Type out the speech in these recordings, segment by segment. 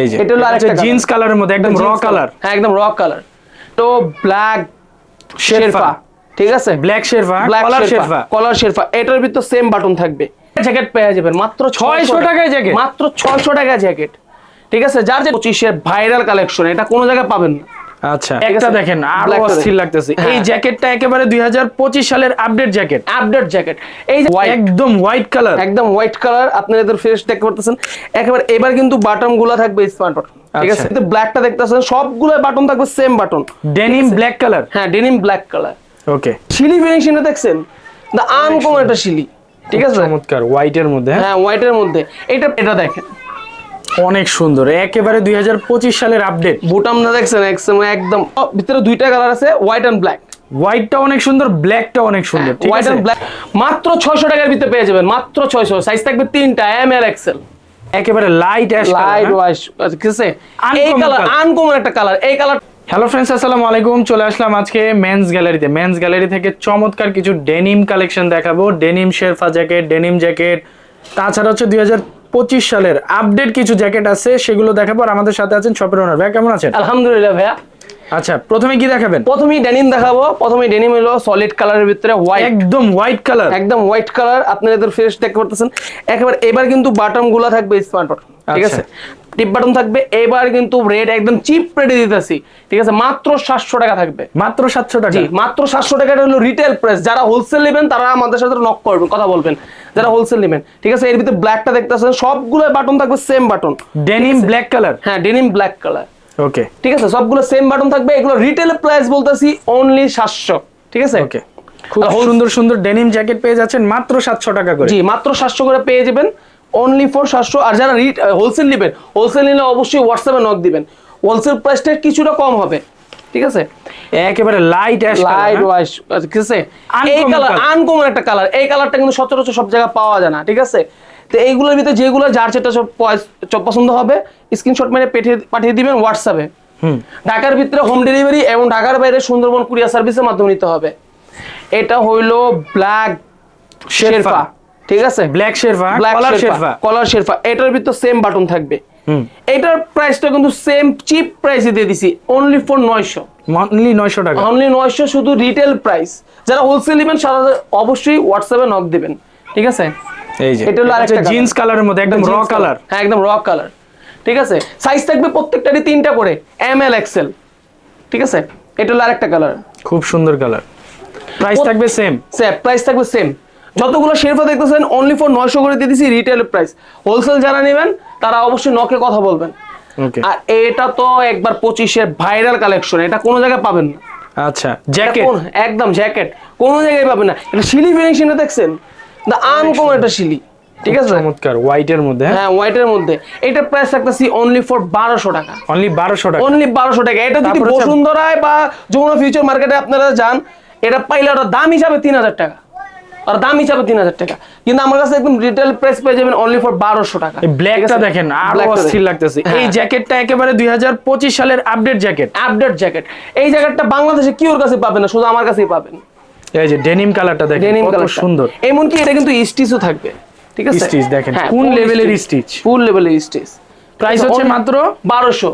এই যে এটা হলো আরেকটা জিন্স কালারের মধ্যে একদম র কালার হ্যাঁ একদম র কালার তো ব্ল্যাক শেরপা। ঠিক আছে? Black sherpa collar sherpa collar sherpa এটার ভিতর সেম বাটন থাকবে। জ্যাকেট পেয়ে যাবেন মাত্র 600 টাকায় জ্যাকেট মাত্র 600 টাকা জ্যাকেট ঠিক আছে? যার যে 25 এর ভাইরাল কালেকশন এটা কোনো জায়গায় পাবেন না। আচ্ছা একটা? দেখেন আরও অস্থির লাগতেছে। হ্যাঁ। এই জ্যাকেটটা একেবারে 2025 সালের আপডেট জ্যাকেট। Update jacket. এই একদম হোয়াইট কালার একদম হোয়াইট কালার আপনারা এদের ফেস দেখতে পারতেছেন একেবারে এবার কিন্তু বাটনগুলো থাকবে স্মার্ট ঠিক আছে? আচ্ছা। কিন্তু ব্ল্যাকটা দেখতেছেন সবগুলো বাটন থাকবে same button denim black colour হ্যাঁ ডেনিম ব্ল্যাক কালার ওকে শিলি ফিনিশিংটা দেখছেন? দা আনকমন একটা শিলি ঠিক আছে? চমৎকার হোয়াইটের মধ্যে? হ্যাঁ? হোয়াইটের মধ্যে। এটা এটা দেখেন। অনেক সুন্দর একেবারে 2025 সালের আপডেট বুটামটা দেখছেন? একদম একদম ভিতরে দুইটা কালার আছে হোয়াইট এন্ড ব্ল্যাক হোয়াইটটা অনেক সুন্দর ব্ল্যাকটা অনেক সুন্দর। ঠিক হোয়াইট এন্ড ব্ল্যাক মাত্র 600 টাকার ভিতরে পেয়ে যাবেন মাত্র 600 সাইজ থাকবে তিনটা এম এল এক্সেল একেবারে লাইট অ্যাশ লাইট ওয়াশ আছে? এই কালার। আনকমন একটা কালার এই কালার হ্যালো ফ্রেন্ডস আসসালামু আলাইকুম। চলে আসলাম আজকে মেন্স গ্যালারিতে মেন্স গ্যালারি থেকে চমৎকার কিছু ডেনিম কালেকশন দেখাবো। Denim sherpa jacket denim jacket তাছাড়া হচ্ছে দুই হাজার সালের আপডেট কিছু জ্যাকেট আছে সেগুলো দেখাবো আর আমাদের সাথে আছেন শপের ওনার ভাই কেমন আছেন? আলহামদুলিল্লাহ ভাইয়া। আচ্ছা প্রথমে কি দেখাবেন? প্রথমেই ডেনিম দেখাবো। প্রথমে ডেনিম হলো সলিড কালারের ভিতরে হোয়াইট একদম হোয়াইট কালার একদম হোয়াইট কালার আপনারা এদের ফেস দেখতে পারতেছেন। একেবারে এবার কিন্তু বাটনগুলা থাকবে স্মার্ট ঠিক আচ্ছা। আছে? টিপ বাটন থাকবে। এবার কিন্তু রেট একদম চিপ রেটে দিতেছি ঠিক আছে? মাত্র সাতশো টাকা থাকবে। মাত্র সাতশো টাকা? মাত্র সাতশো টাকা এটা হলো রিটেল প্রাইস যারা হোলসেল নেবেন তারা আমাদের সাথে নক করবেন কথা বলবেন। যারা হোলসেল নেবেন ঠিক আছে? এর ভিতরে ব্ল্যাকটা দেখতেছেন সবগুলো বাটন থাকবে same button denim black colour হ্যাঁ ডেনিম ব্ল্যাক কালার ওকে ঠিক আছে? সবগুলো সেম বাটন থাকবে। এগুলো রিটেল প্রাইস বলতেছি অনলি সাতশো। ঠিক আছে? ওকে খুব সুন্দর। সুন্দর ডেনিম জ্যাকেট পেয়ে যাচ্ছেন মাত্র সাতশো টাকা করে। জি মাত্র সাতশো করে পেয়ে যাবেন অনলি ফর সাতশো। আর যারা হোলসেল নেবেন হোলসেল নিলে অবশ্যই হোয়াটসঅ্যাপে নক দিবেন। হোলসেল প্রাইসটা কিছুটা কম হবে। ঠিক আছে? একেবারে লাইট অ্যাশ লাইট ওয়াশ ঠিক আছে? এই কালার আনকমন একটা কালার এই কালারটা কিন্তু সচরাচর সব জায়গায় পাওয়া যায় না ঠিক আছে? তো এইগুলোর ভিতরে যেগুলো যার যেটা সব পছন্দ হবে স্ক্রিনশট মেরে পাঠিয়ে পাঠিয়ে দিবেন হোয়াটসঅ্যাপে হুম। ঢাকার ভিতরে হোম ডেলিভারি এবং ঢাকার বাইরে সুন্দরবন কুরিয়ার সার্ভিসের মাধ্যমে নিতে হবে। এটা হইল ব্ল্যাক। শেরপা ঠিক আছে? ব্ল্যাক শেরফা কলার শেরফা কলার শেরপা এটার ভিতর সেম বাটন থাকবে। এটার প্রাইসটা কিন্তু সেম চিপ প্রাইসে দিয়ে দিছি অনলি ফর নয়শো। মান্থলি নয়শো টাকা। অনলি নয়শো শুধু রিটেল প্রাইস যারা হোলসেল নেবেন সারা অবশ্যই হোয়াটসঅ্যাপে নক দিবেন। ঠিক আছে? এই যে এটা হলো আরেকটা জিন্স কালারের মধ্যে একদম র কালার হ্যাঁ একদম র কালার ঠিক আছে? সাইজ থাকবে প্রত্যেকটারই তিনটা করে এম এল এক্সেল ঠিক আছে? এটা হলো আরেকটা কালার খুব সুন্দর কালার প্রাইস থাকবে সেম সেম প্রাইস থাকবে সেম যতগুলো শেরফা দেখতেছেন অনলি ফর নয়শো করে দিয়ে দিছি রিটেল প্রাইস হোলসেল যারা নেবেন তারা অবশ্যই নকে কথা বলবেন। আর এটা তো একবার পঁচিশের ভাইরাল কালেকশন এটা কোনো জায়গায় পাবেন না। আচ্ছা জ্যাকেট একদম জ্যাকেট কোনো জায়গায় পাবেন না। এটা শিলি ফিনিশিং দেখছেন? দা আনকমন একটা শিলি ঠিক আছে? চমৎকার হোয়াইটের মধ্যে হ্যাঁ? হোয়াইটের মধ্যে। এটার প্রাইস থাকতেছি অনলি ফর বারোশো টাকা। অনলি বারোশো টাকা। অনলি বারোশো টাকা। এটা যদি বসুন্ধরায় বা যমুনা ফিউচার মার্কেটে আপনারা যান এটা পাইলে ওটা দাম হিসাবে তিন হাজার টাকা। আর দাম হিসাবে তিন হাজার টাকা। কিন্তু আমার কাছে একদম রিটেল প্রাইস পেয়ে যাবেন অনলি ফর বারোশো টাকা। এই ব্ল্যাকটা দেখেন আরও অস্থির লাগতেছে। হ্যাঁ। এই জ্যাকেটটা একেবারে দুই সালের আপডেট জ্যাকেট আপডেট জ্যাকেট এই জ্যাকেটটা বাংলাদেশে কিওর কাছে পাবেন না? শুধু আমার কাছেই পাবেন। এই যে ডেনিম কালারটা দেখেন ডেনিম কত কালার সুন্দর। এমনকি এটা কিন্তু স্টিচও থাকবে। ঠিক আছে? Stitch দেখেন, কোন লেভেলের স্টিচ ফুল লেভেলের স্টিচ প্রাইস হচ্ছে মাত্র? বারোশো।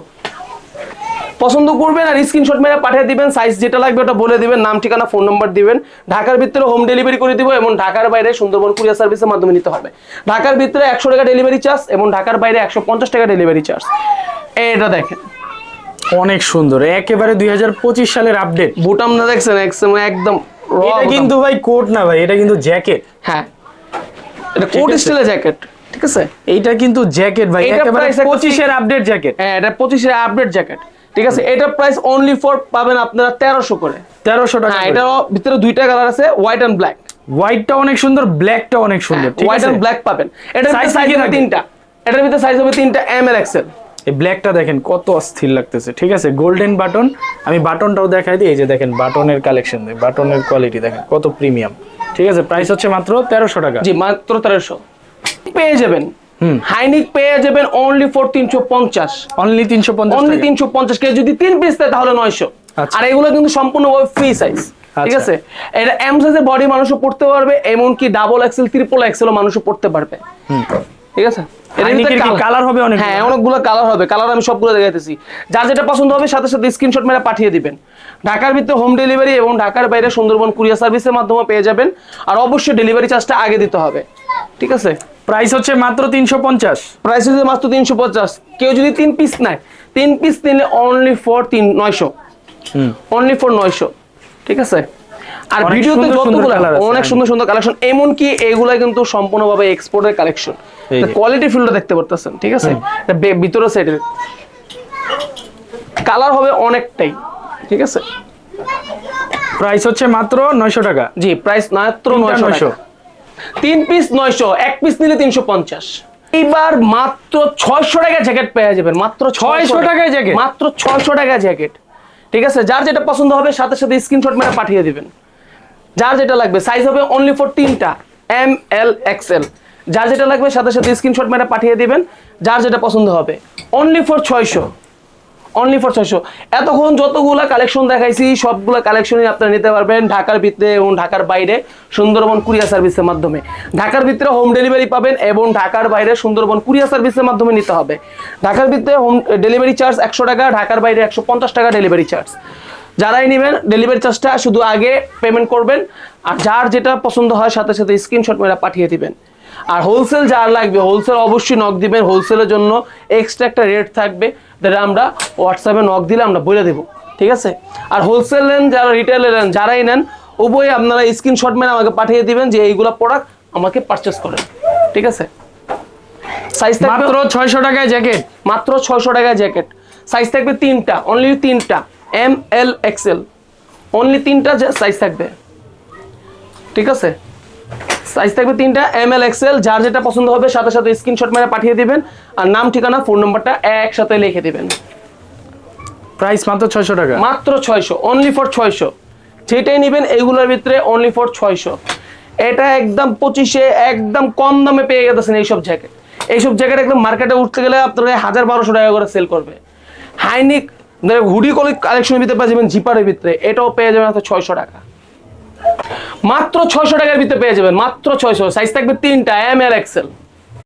পছন্দ করবেন আর স্ক্রিনশট মেরে পাঠিয়ে দিবেন সাইজ যেটা লাগবে ওটা বলে দিবেন নাম ঠিকানা ফোন নাম্বার দিবেন। ঢাকার ভিতরে হোম ডেলিভারি করে দিব এবং ঢাকার বাইরে সুন্দরবন কুরিয়ার সার্ভিসের মাধ্যমে নিতে হবে। ঢাকার ভিতরে একশো টাকা ডেলিভারি চার্জ এবং ঢাকার বাইরে একশো পঞ্চাশ টাকা ডেলিভারি চার্জ এটা দেখেন। অনেক সুন্দর একেবারে দুই হাজার পঁচিশ সালের আপডেট বুটাম না দেখছেন? একদম একদম এটা কিন্তু ভাই কোট না ভাই এটা কিন্তু জ্যাকেট হ্যাঁ। এটা কোট। স্টাইলের জ্যাকেট ঠিক আছে? এইটা কিন্তু জ্যাকেট ভাই একেবারে price একটা পঁচিশের আপডেট জ্যাকেট হ্যাঁ এটা পঁচিশের আপডেট জ্যাকেট ঠিক আছে এটা প্রাইস অনলি ফর পাবেন আপনারা তেরোশো করে। তেরোশো টাকা হ্যাঁ এটার ভিতরে দুইটা কালার আছে হোয়াইট অ্যান্ড ব্ল্যাক হোয়াইটটা অনেক সুন্দর ব্ল্যাকটা অনেক সুন্দর। ঠিক হোয়াইট অ্যান্ড ব্ল্যাক পাবেন। ভিতরে সাইজ হবে তিনটা। এটার ভিতরে সাইজ হবে তিনটা এম এল এক্সেল এই ব্ল্যাকটা দেখেন কত অস্থির লাগতেছে। ঠিক আছে গোল্ডেন বাটন আমি বাটনটাও দেখাই দিই এই যে দেখেন বাটনের কালেকশন বাটনের কোয়ালিটি দেখেন কত প্রিমিয়াম ঠিক আছে প্রাইস হচ্ছে মাত্র তেরোশো টাকা। জি মাত্র তেরোশো। পেয়ে যাবেন। হাইনিক পেয়ে যাবেন অনলি ফর তিনশো পঞ্চাশ। অনলি তিনশো পঞ্চাশ অনলি তিনশো পঞ্চাশ কে যদি তিন পিস দেয় তাহলে নয়শো। আচ্ছা। আর এগুলো কিন্তু সম্পূর্ণ ফ্রি সাইজ ঠিক আচ্ছা। আছে এটা এম সাইজের বডি মানুষও পড়তে পারবে এমনকি ডাবল এক্সেল ট্রিপল এক্সেলও মানুষও পড়তে পারবে। ঠিক আছে? কালার হবে অনেক হ্যাঁ অনেকগুলো কালার হবে। কালার আমি সবগুলো দেখাইতেছি। যার যেটা পছন্দ হবে সাথে সাথে স্ক্রিনশট মেরে পাঠিয়ে দিবেন। ঢাকার ভিতরে হোম ডেলিভারি এবং ঢাকার বাইরে সুন্দরবন কুরিয়ার সার্ভিসের মাধ্যমে পেয়ে যাবেন। আর অবশ্যই ডেলিভারি চার্জটা আগে দিতে হবে। ঠিক আছে? প্রাইস হচ্ছে মাত্র তিনশো পঞ্চাশ। প্রাইস হচ্ছে মাত্র তিনশো পঞ্চাশ। কেউ যদি তিন পিস নেয় তিন পিস নিলে অনলি ফর তিন নয়শো। অনলি ফর নয়শো। ঠিক আছে? আর ভিডিওতে যতগুলো অনেক। সুন্দর সুন্দর কালেকশন এমনকি এগুলা কিন্তু সম্পূর্ণভাবে এক্সপোর্টের কালেকশন কোয়ালিটি ফিল্ডটা দেখতে পারতেছেন ঠিক আছে? ভিতরে সাইডের কালার হবে অনেকটাই ঠিক আছে? প্রাইস হচ্ছে মাত্র নয়শো টাকা। জি প্রাইস মাত্র তিনটা নয়শো 900 তিন পিস নয়শো এক পিস নিলে তিনশো পঞ্চাশ। এইবার মাত্র ছয়শো টাকা জ্যাকেট পেয়ে যাবেন মাত্র 600 টাকায় jacket? মাত্র ছয়শো টাকা জ্যাকেট ঠিক আছে? যার যেটা পছন্দ হবে সাথে সাথে স্ক্রিনশট মেরে পাঠিয়ে দিবেন। যার যেটা লাগবে সাইজ হবে অনলি ফর তিনটা এম এল এক্সেল যার যেটা লাগবে সাথে সাথে স্ক্রিনশট মেরে পাঠিয়ে দিবেন। যার যেটা পছন্দ হবে অনলি ফর ছয়শো। অনলি ফর ছয়শো। এতক্ষণ যতগুলা কালেকশন দেখাইছি, সবগুলো কালেকশনই আপনারা নিতে পারবেন ঢাকার ভিতরে এবং ঢাকার বাইরে সুন্দরবন কুরিয়ার সার্ভিসের মাধ্যমে। ঢাকার ভিতরে হোম ডেলিভারি পাবেন এবং ঢাকার বাইরে সুন্দরবন কুরিয়ার সার্ভিসের মাধ্যমে নিতে হবে। ঢাকার ভিতরে হোম ডেলিভারি চার্জ একশো টাকা, ঢাকার বাইরে একশো পঞ্চাশ টাকা ডেলিভারি চার্জ যারাই নেবেন ডেলিভারি চার্জটা শুধু আগে পেমেন্ট করবেন। আর যার যেটা পছন্দ হয়, সাথে সাথে স্ক্রিনশট মেরা পাঠিয়ে দিবেন। আর হোলসেল যার লাগবে হোলসেল অবশ্যই নক দিবেন। হোলসেলের জন্য এক্সট্রা একটা রেট থাকবে। যেটা আমরা হোয়াটসঅ্যাপে নক দিলে আমরা বলে দেবো। ঠিক আছে? আর হোলসেল নেন যারা রিটেলে নেন যারাই নেন উভয় আপনারা স্ক্রিনশট মেরে আমাকে পাঠিয়ে দিবেন যে এইগুলো প্রোডাক্ট আমাকে পারচেস করেন। ঠিক আছে? সাইজ থাকবে মাত্র ছয়শো টাকায় জ্যাকেট মাত্র ছয়শো টাকায় জ্যাকেট সাইজ থাকবে তিনটা অনলি তিনটা। এম এল এক্সেল অনলি তিনটা সাইজ থাকবে। ঠিক আছে? সাইজ থাকবে তিনটা এম এল এক্সেল যার যেটা পছন্দ হবে সাথে সাথে স্ক্রিনশট মেরে পাঠিয়ে দিবেন। আর নাম ঠিকানা ফোন নাম্বারটা একসাথে লিখে দিবেন। প্রাইস মাত্র ছয়শো টাকা? মাত্র ছয়শো অনলি ফর ছয়শো। যেটাই নেবেন এইগুলোর ভিতরে অনলি ফর ছয়শো। এটা একদম পঁচিশে একদম কম দামে পেয়ে গেছেন এইসব জ্যাকেট এইসব জ্যাকেট একদম মার্কেটে উঠতে গেলে আপনারা হাজার বারোশো টাকা করে সেল করবে। হাইনিক হুডি কলি কালেকশনের ভিতরে পেয়ে যাবেন জিপারের ভিতরে এটাও পেয়ে যাবেন মাত্র ছয়শো টাকা। মাত্র ছয়শো টাকার ভিতরে পেয়ে যাবেন। মাত্র ছয়শো। সাইজ থাকবে তিনটা এম এল এক্সেল